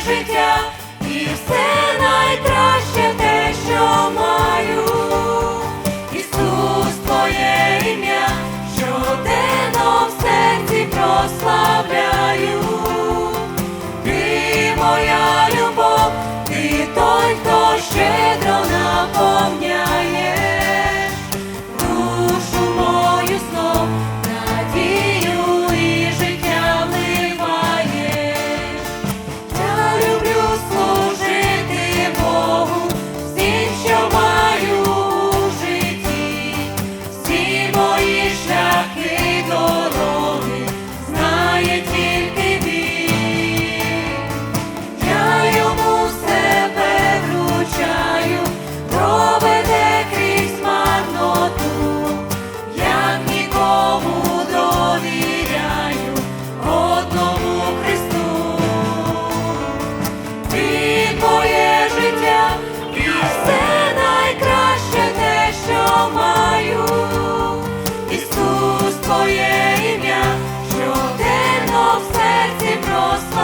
життя і все найкраще те, що має. cross